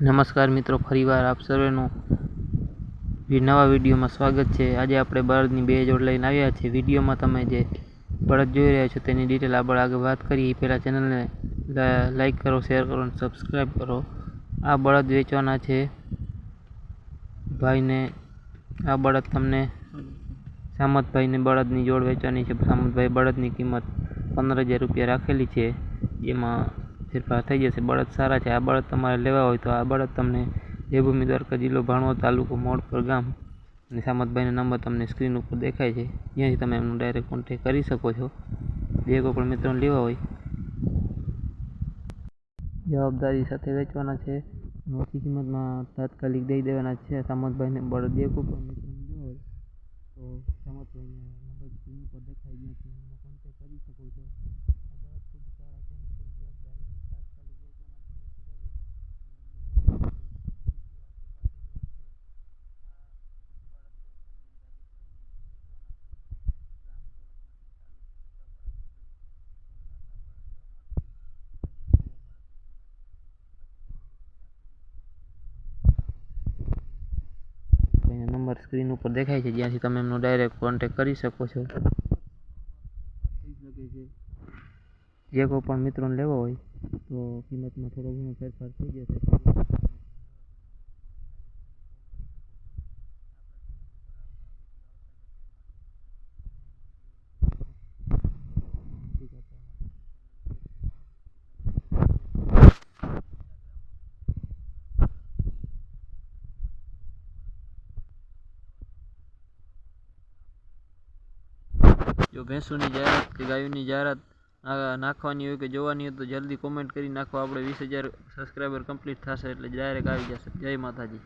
નમસ્કાર મિત્રો, ફરીવાર આપ સર્વેનું નવા વિડીયોમાં સ્વાગત છે. આજે આપણે બળદની બે જોડ લઈને આવ્યા છીએ. વિડીયોમાં તમે જે બળદ જોઈ રહ્યા છો તેની ડિટેલ આપણે આગળ વાત કરીએ. પહેલાં ચેનલને લાઈક કરો, શેર કરો અને સબસ્ક્રાઈબ કરો. આ બળદ વેચવાના છે. ભાઈને, આ બળદ તમને સામતભાઈને બળદની જોડ વેચવાની છે. સામતભાઈ બળદની કિંમત પંદર હજાર રૂપિયા રાખેલી છે. જેમાં ફેરફાર થઈ જશે. બળદ સારા છે. આ બળદ તમારે લેવા હોય તો આ બળદ તમને દેવભૂમિ દ્વારકા જિલ્લો ભાણવડ તાલુકો મોડપર ગામ અને સામતભાઈનો નંબર તમને સ્ક્રીન ઉપર દેખાય છે. જ્યાંથી તમે એમનો ડાયરેક્ટ કોન્ટેક કરી શકો છો. જે કોઈ પણ મિત્રોને લેવા હોય. જવાબદારી સાથે વેચવાના છે. ઓછી કિંમતમાં તાત્કાલિક દઈ દેવાના છે. સામતભાઈને બળદ જે કોઈ પણ હોય તો સામતભાઈને નંબર સ્ક્રીન ઉપર દેખાય. જ્યાંથી એમનો કોન્ટેક કરી શકો છો. આ બળદ ખૂબ સારા છે અને ખૂબ જવાબદારી તાત્કાલિક વેચવાના છે જેથી કરી એનો નંબર સ્ક્રીન ઉપર દેખાય છે, જ્યાંથી તમે એમનો ડાયરેક્ટ કોન્ટેક કરી શકો છો. જે કોઈ પણ મિત્રોને લેવો હોય, તો કિંમતમાં થોડો ઘણો ફેરફાર થઈ જશે જો ભેંસોની જાહેરાત કે ગાયોની જાહેરાત નાખવાની હોય કે જોવાની હોય તો જલ્દી કોમેન્ટ કરી નાખો. આપણે વીસ હજાર સબસ્ક્રાઈબર કમ્પ્લીટ થશે એટલે ડાયરેક્ટ આવી જશે. જય માતાજી.